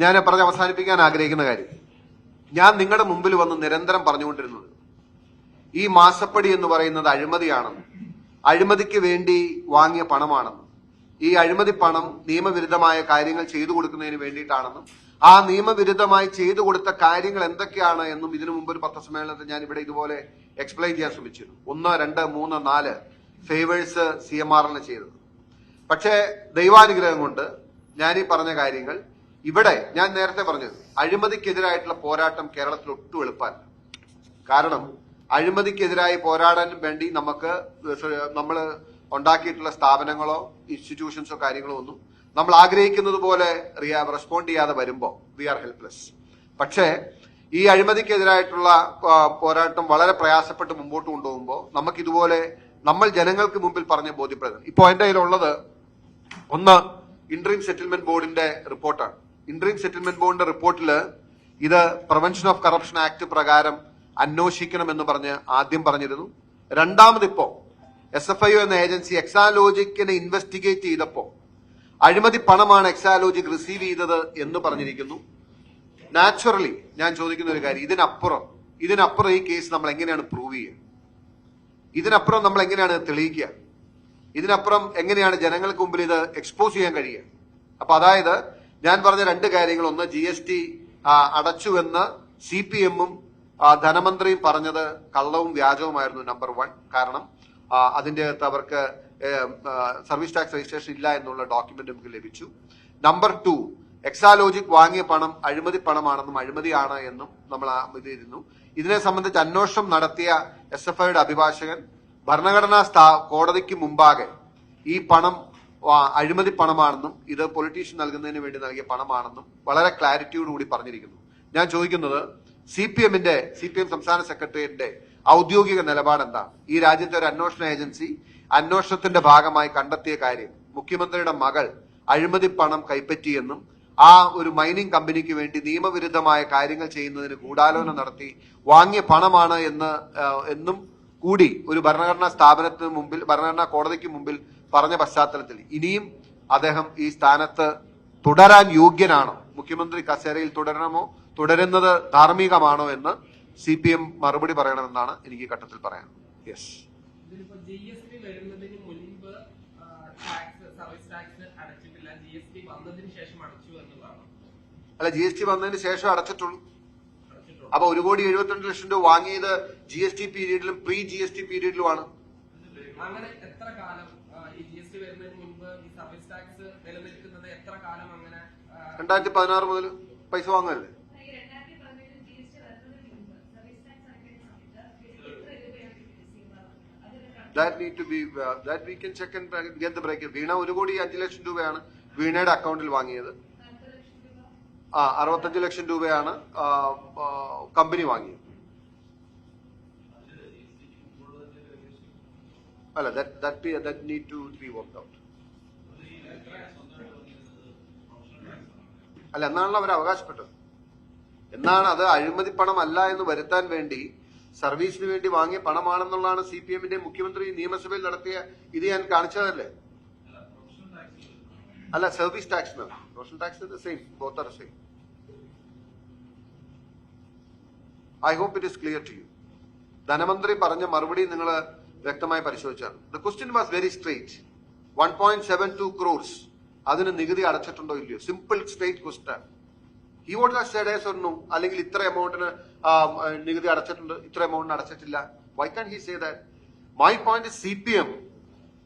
ഞാൻ പറഞ്ഞ് അവസാനിപ്പിക്കാൻ ആഗ്രഹിക്കുന്ന കാര്യം. ഞാൻ നിങ്ങളുടെ മുമ്പിൽ വന്ന് നിരന്തരം പറഞ്ഞുകൊണ്ടിരുന്നത് ഈ മാസപ്പടി എന്ന് പറയുന്നത് അഴിമതിയാണെന്ന് അഴിമതിക്ക് വേണ്ടി വാങ്ങിയ പണമാണെന്ന് ഈ അഴിമതി പണം നിയമവിരുദ്ധമായ കാര്യങ്ങൾ ചെയ്തു കൊടുക്കുന്നതിന് വേണ്ടിയിട്ടാണെന്നും ആ നിയമവിരുദ്ധമായി ചെയ്തു കൊടുത്ത കാര്യങ്ങൾ എന്തൊക്കെയാണ് എന്നും ഇതിനു മുമ്പ് ഒരു പത്രസമ്മേളനത്തിൽ ഞാൻ ഇവിടെ ഇതുപോലെ എക്സ്പ്ലെയിൻ ചെയ്യാൻ ശ്രമിച്ചിരുന്നു. ഒന്ന് രണ്ട് മൂന്ന് നാല് ഫേവേഴ്സ് സി എം ആറിന് ചെയ്തത്. പക്ഷേ ദൈവാനുഗ്രഹം കൊണ്ട് ഞാൻ ഈ പറഞ്ഞ കാര്യങ്ങൾ ഇവിടെ ഞാൻ നേരത്തെ പറഞ്ഞത് അഴിമതിക്കെതിരായിട്ടുള്ള പോരാട്ടം കേരളത്തിൽ ഒട്ടും എളുപ്പമല്ല. കാരണം അഴിമതിക്കെതിരായി പോരാടാൻ വേണ്ടി നമുക്ക് നമ്മൾ ഉണ്ടാക്കിയിട്ടുള്ള സ്ഥാപനങ്ങളോ ഇൻസ്റ്റിറ്റ്യൂഷൻസോ കാര്യങ്ങളോ ഒന്നും നമ്മൾ ആഗ്രഹിക്കുന്നത് പോലെ റെസ്പോണ്ട് ചെയ്യാതെ വരുമ്പോൾ വി ആർ ഹെൽപ്ലെസ് പക്ഷേ ഈ അഴിമതിക്കെതിരായിട്ടുള്ള പോരാട്ടം വളരെ പ്രയാസപ്പെട്ട് മുമ്പോട്ട് കൊണ്ടുപോകുമ്പോൾ നമുക്കിതുപോലെ നമ്മൾ ജനങ്ങൾക്ക് മുമ്പിൽ പറഞ്ഞ ബോധ്യപ്പെടുന്നത് ഇപ്പോൾ എന്റെ കയ്യിലുള്ളത് ഒന്ന് ഇൻട്രീം സെറ്റിൽമെന്റ് ബോർഡിന്റെ റിപ്പോർട്ടാണ് ഇൻട്രീം സെറ്റിൽമെന്റ് ബോർഡിന്റെ റിപ്പോർട്ടിൽ ഇത് പ്രിവെൻഷൻ ഓഫ് കറപ്ഷൻ ആക്ട് പ്രകാരം അന്വേഷിക്കണമെന്ന് പറഞ്ഞ് ആദ്യം പറഞ്ഞിരുന്നു. രണ്ടാമത് ഇപ്പോ എസ് എഫ് ഐ എന്ന ഏജൻസി എക്സാലോജിക്കിനെ ഇൻവെസ്റ്റിഗേറ്റ് ചെയ്തപ്പോ അഴിമതി പണമാണ് എക്സാലോജിക് റിസീവ് ചെയ്തത് എന്ന് പറഞ്ഞിരിക്കുന്നു. നാച്ചുറലി ഞാൻ ചോദിക്കുന്ന ഒരു കാര്യം ഇതിനപ്പുറം ഇതിനപ്പുറം ഈ കേസ് നമ്മൾ എങ്ങനെയാണ് പ്രൂവ് ചെയ്യുക? ഇതിനപ്പുറം നമ്മൾ എങ്ങനെയാണ് തെളിയിക്കുക? ഇതിനപ്പുറം എങ്ങനെയാണ് ജനങ്ങൾക്ക് മുമ്പിൽ ഇത് എക്സ്പോസ് ചെയ്യാൻ കഴിയുക? അപ്പൊ അതായത് ഞാൻ പറഞ്ഞ രണ്ട് കാര്യങ്ങൾ. ഒന്ന് ജി എസ് ടി അടച്ചുവെന്ന് സി പി എമ്മും ധനമന്ത്രിയും പറഞ്ഞത് കള്ളവും വ്യാജവുമായിരുന്നു നമ്പർ വൺ. കാരണം അതിന്റെ അകത്ത് അവർക്ക് സർവീസ് ടാക്സ് രജിസ്ട്രേഷൻ ഇല്ല എന്നുള്ള ഡോക്യുമെന്റ് നമുക്ക് ലഭിച്ചു. നമ്പർ ടു എക്സാലോജിക് വാങ്ങിയ പണം അഴിമതി പണമാണെന്നും അഴിമതിയാണ് എന്നും നമ്മൾ ഇതിരുന്നു ഇതിനെ സംബന്ധിച്ച് അന്വേഷണം നടത്തിയ എസ് എഫ് ഐയുടെ അഭിഭാഷകൻ ഭരണഘടനാ സ്ഥാ കോടതിക്ക് മുമ്പാകെ ഈ പണം അഴിമതി പണമാണെന്നും ഇത് പൊളിറ്റീഷ്യൻ നൽകുന്നതിന് വേണ്ടി നൽകിയ പണമാണെന്നും വളരെ ക്ലാരിറ്റിയോടുകൂടി പറഞ്ഞിരിക്കുന്നു. ഞാൻ ചോദിക്കുന്നത് സി പി എമ്മിന്റെ സി പി എം സംസ്ഥാന സെക്രട്ടേറിയറ്റിന്റെ ഔദ്യോഗിക നിലപാട് എന്താണ് ഈ രാജ്യത്തെ ഒരു അന്വേഷണ ഏജൻസി അന്വേഷണത്തിന്റെ ഭാഗമായി കണ്ടെത്തിയ കാര്യം മുഖ്യമന്ത്രിയുടെ മകൾ അഴിമതി പണം കൈപ്പറ്റിയെന്നും ആ ഒരു മൈനിങ് കമ്പനിക്ക് വേണ്ടി നിയമവിരുദ്ധമായ കാര്യങ്ങൾ ചെയ്യുന്നതിന് ഗൂഢാലോചന നടത്തി വാങ്ങിയ പണമാണ് എന്ന് എന്നും കൂടി ഒരു ഭരണഘടനാ സ്ഥാപനത്തിന് മുമ്പിൽ ഭരണഘടനാ കോടതിക്ക് മുമ്പിൽ പറഞ്ഞ പശ്ചാത്തലത്തിൽ ഇനിയും അദ്ദേഹം ഈ സ്ഥാനത്ത് തുടരാൻ യോഗ്യനാണോ? മുഖ്യമന്ത്രി കസേരയിൽ തുടരണമോ? തുടരുന്നത് ധാർമ്മികമാണോ എന്ന് സി പി എം മറുപടി പറയണമെന്നാണ് എനിക്ക് ഘട്ടത്തിൽ പറയാൻ. യെസ് അല്ല ജി എസ് ടി വന്നതിന് ശേഷം അടച്ചിട്ടുള്ളൂ. അപ്പൊ ഒരു കോടി എഴുപത്തിരണ്ട് ലക്ഷം രൂപ വാങ്ങിയത് ജി എസ് ടി പീരീഡിലും പ്രീ ജി എസ് ടി പീരീഡിലുമാണ് അങ്ങനെ എത്ര കാലം വരുന്നതിന് മുൻപ് ഈ സർവീസ് ടാക്സ് നിലനിൽക്കുന്നത് എത്ര കാലം അങ്ങനെ ആ, രണ്ടായിരത്തി പതിനാറ് മുതൽ പൈസ വാങ്ങല്ലേ that need to be that we can check and get the break Veena ഒരു കോടി അഞ്ച് ലക്ഷം രൂപയാണ് വീണയുടെ അക്കൗണ്ടിൽ വാങ്ങിയത്. നാൽപ്പത് ലക്ഷം രൂപ. ആ അറുപത്തഞ്ച് ലക്ഷം രൂപയാണ് കമ്പനി വാങ്ങിയത്. അല്ല that that need to be work out അല്ല എന്നാണല്ലോ അവർ അവകാശപ്പെട്ടത്? എന്നാണ് അത് അഴിമതി പണം അല്ല എന്ന് വരുത്താൻ വേണ്ടി സർവീസിന് വേണ്ടി വാങ്ങിയ പണമാണെന്നുള്ളതാണ് സി പി എമ്മിന്റെ മുഖ്യമന്ത്രി നിയമസഭയിൽ നടത്തിയ ഇത് ഞാൻ കാണിച്ചതല്ലേ? അല്ല service tax professional tax same both are same I hope it is clear to you ധനമന്ത്രി പറഞ്ഞ മറുപടി നിങ്ങൾ വ്യക്തമായി പരിശോധിച്ചാണ്. The question was very straight one point seven two crores അതിന് നികുതി അടച്ചിട്ടുണ്ടോ ഇല്ലയോ? Simple straight question he what has ഒന്നു അല്ലെങ്കിൽ ഇത്ര എമൗണ്ടിന് നികുതി അടച്ചിട്ടുണ്ട് ഇത്ര എമൗണ്ടിന് അടച്ചിട്ടില്ല. Why can he say that my point C P M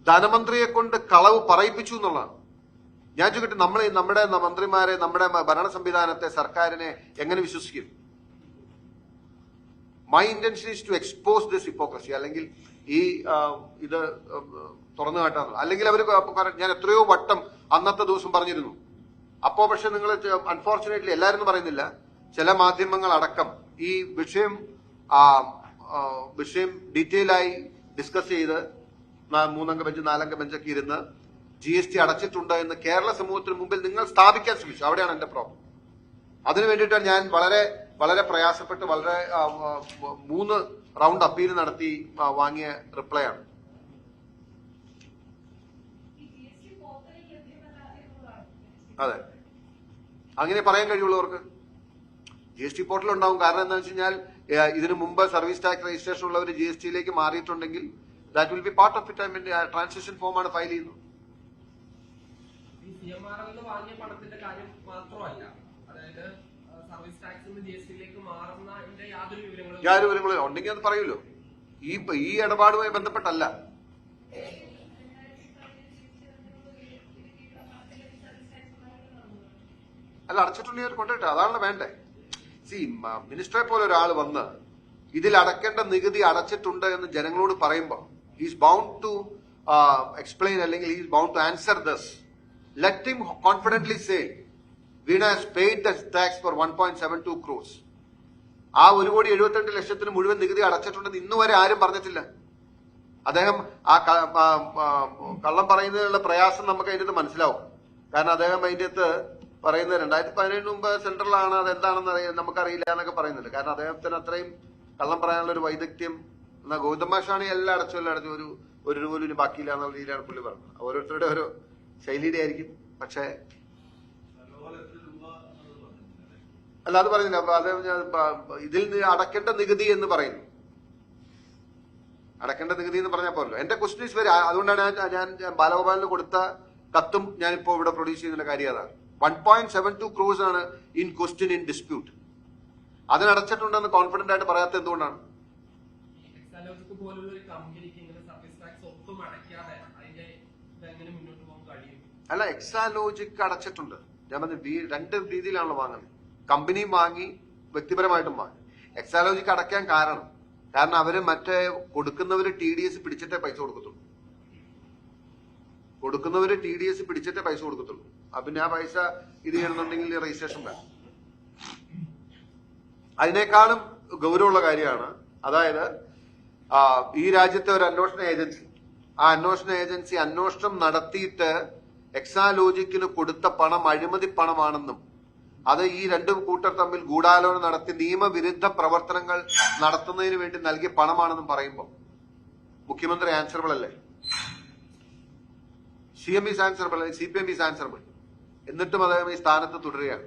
ധനമന്ത്രിയെ കൊണ്ട് കളവ് പറയിപ്പിച്ചു എന്നുള്ളതാണ്. ഞാൻ ചോദിക്കട്ടെ നമ്മൾ നമ്മുടെ മന്ത്രിമാരെ നമ്മുടെ ഭരണ സംവിധാനത്തെ സർക്കാരിനെ എങ്ങനെ വിശ്വസിക്കും? My intention is to expose this hypocrisy അല്ലെങ്കിൽ ഈ ഇത് തുറന്നു കാട്ടാറ് അല്ലെങ്കിൽ അവർ ഞാൻ എത്രയോ വട്ടം അന്നത്തെ ദിവസം പറഞ്ഞിരുന്നു. അപ്പോ പക്ഷെ നിങ്ങൾ അൺഫോർച്ചുനേറ്റ്ലി എല്ലാവരും പറയുന്നില്ല. ചില മാധ്യമങ്ങൾ അടക്കം ഈ വിഷയം വിഷയം ഡീറ്റെയിൽ ആയി ഡിസ്കസ് ചെയ്ത് മൂന്നംഗ ബെഞ്ച് നാലംഗ ബെഞ്ചൊക്കെ ഇരുന്ന് ജി എസ് ടി അടച്ചിട്ടുണ്ട് എന്ന് കേരള സമൂഹത്തിന് മുമ്പിൽ നിങ്ങൾ സ്ഥാപിക്കാൻ ശ്രമിച്ചു. അവിടെയാണ് എന്റെ പ്രോബ്ലം അതിനു വേണ്ടിയിട്ടാണ് ഞാൻ വളരെ വളരെ പ്രയാസപ്പെട്ട് വളരെ മൂന്ന് റൗണ്ട് അപ്പീൽ നടത്തി വാങ്ങിയ റിപ്ലൈ ആണ്. അതെ. അങ്ങനെ പറയാൻ കഴിയുള്ളവർക്ക് ജി എസ് ടി പോർട്ടൽ ഉണ്ടാവും. കാരണം എന്താണെന്ന് വെച്ച് കഴിഞ്ഞാൽ ഇതിനു മുമ്പ് സർവീസ് ടാക്സ് രജിസ്ട്രേഷൻ ഉള്ളവർ ജി എസ് ടിയിലേക്ക് മാറിയിട്ടുണ്ടെങ്കിൽ that will be part of it I form transaction ഫോമാണ് ഫയൽ ചെയ്യുന്നത്. വാങ്ങിയ പണത്തിന്റെ കാര്യം മാത്രമല്ല. അതായത് യാതൊരു വിവരങ്ങളും ഉണ്ടെങ്കിൽ അത് പറയുമല്ലോ. ഈ ഈ ഇടപാടുമായി ബന്ധപ്പെട്ടല്ല. അല്ല അടച്ചിട്ടുണ്ടെങ്കിൽ അവർ കൊണ്ടുപോയിട്ട് അതാണല്ലോ വേണ്ടേ. സി മിനിസ്റ്ററെ പോലെ ഒരാൾ വന്ന് ഇതിൽ അടക്കേണ്ട നികുതി അടച്ചിട്ടുണ്ട് എന്ന് ജനങ്ങളോട് പറയുമ്പോൾ ഹീസ് ബൗണ്ട് ടു എക്സ്പ്ലെയിൻ അല്ലെങ്കിൽ he's bound to answer thus let him confidently say Veena has paid the tax for one point seven two crores ആ ഒരു കോടി എഴുപത്തിരണ്ട് ലക്ഷത്തിന് മുഴുവൻ നികുതി അടച്ചിട്ടുണ്ടെന്ന് ഇന്നു വരെ ആരും പറഞ്ഞിട്ടില്ല. അദ്ദേഹം ആ കള്ളം പറയുന്നതിനുള്ള പ്രയാസം നമുക്ക് അതിന്റെ അകത്ത് മനസ്സിലാവും. കാരണം അദ്ദേഹം അതിന്റെ അകത്ത് പറയുന്നത് രണ്ടായിരത്തി പതിനേഴിന് മുമ്പ് സെൻട്രലാണ് അത് എന്താണെന്ന് അറിയാൻ നമുക്കറിയില്ല എന്നൊക്കെ പറയുന്നുണ്ട്. കാരണം അദ്ദേഹത്തിന് അത്രയും കള്ളം പറയാനുള്ള ഒരു വൈദഗ്ധ്യം എന്നാൽ ഗൗതമ ഗൗതമാഷാണ് എല്ലാം അടച്ചു എല്ലാം അടച്ചു ഒരു ഒരു രൂപ പോലും ബാക്കിയില്ല എന്നുള്ള രീതിയിലാണ് പുള്ളി പറഞ്ഞത്. ഓരോരുത്തരുടെ ഓരോ ശൈലിയുടെ ആയിരിക്കും പക്ഷേ അല്ല അത് പറയുന്നില്ല. അപ്പൊ അത് ഇതിൽ അടക്കേണ്ട നികുതി എന്ന് പറയുന്നു. അടക്കേണ്ട നികുതി എന്ന് പറഞ്ഞാൽ പോലല്ലോ എന്റെ ക്വസ്റ്റ്യൻ ഇസ് വെരി അതുകൊണ്ടാണ് ഞാൻ ബാലഗോപാലിന് കൊടുത്ത കത്തും ഞാൻ ഞാനിപ്പോ ഇവിടെ പ്രൊഡ്യൂസ് ചെയ്യുന്ന കാര്യം അതാണ്. One point seven two crores ആണ് ഇൻ ക്വസ്റ്റ്യൻ ഇൻ ഡിസ്പ്യൂട്ട് അതിനടച്ചിട്ടുണ്ടെന്ന് കോൺഫിഡന്റ് ആയിട്ട് പറയാത്ത എന്തുകൊണ്ടാണ്? അല്ല എക്സാലോജിക്ക് അടച്ചിട്ടുണ്ട്. ഞാൻ പറഞ്ഞു രണ്ട് രീതിയിലാണല്ലോ വാങ്ങുന്നത്. കമ്പനിയും വാങ്ങി വ്യക്തിപരമായിട്ടും വാങ്ങി. എക്സാലോജിക്ക് അടയ്ക്കാൻ കാരണം കാരണം അവർ മറ്റേ കൊടുക്കുന്നവര് ടി ഡി എസ് പിടിച്ചിട്ടേ പൈസ കൊടുക്കത്തുള്ളൂ. കൊടുക്കുന്നവര് ടി ഡി എസ് പിടിച്ചിട്ടേ പൈസ കൊടുക്കത്തുള്ളൂ. അപ്പൊ ആ പൈസ ഇത് ചെയ്യണമെന്നുണ്ടെങ്കിൽ രജിസ്ട്രേഷൻ വേണം. അതിനേക്കാളും ഗൗരവമുള്ള കാര്യമാണ് അതായത് ഈ രാജ്യത്തെ ഒരു അന്വേഷണ ഏജൻസി. ആ അന്വേഷണ ഏജൻസി അന്വേഷണം നടത്തിയിട്ട് എക്സാലോജിക്കിന് കൊടുത്ത പണം അഴിമതി പണമാണെന്നും അത് ഈ രണ്ട് കൂട്ടർ തമ്മിൽ ഗൂഢാലോചന നടത്തി നിയമവിരുദ്ധ പ്രവർത്തനങ്ങൾ നടത്തുന്നതിന് വേണ്ടി നൽകിയ പണമാണെന്നും പറയുമ്പോൾ മുഖ്യമന്ത്രി ആൻസറബിൾ അല്ലേ? C M is answerable C P M is answerable എന്നിട്ടും അദ്ദേഹം ഈ സ്ഥാനത്ത് തുടരുകയാണ്.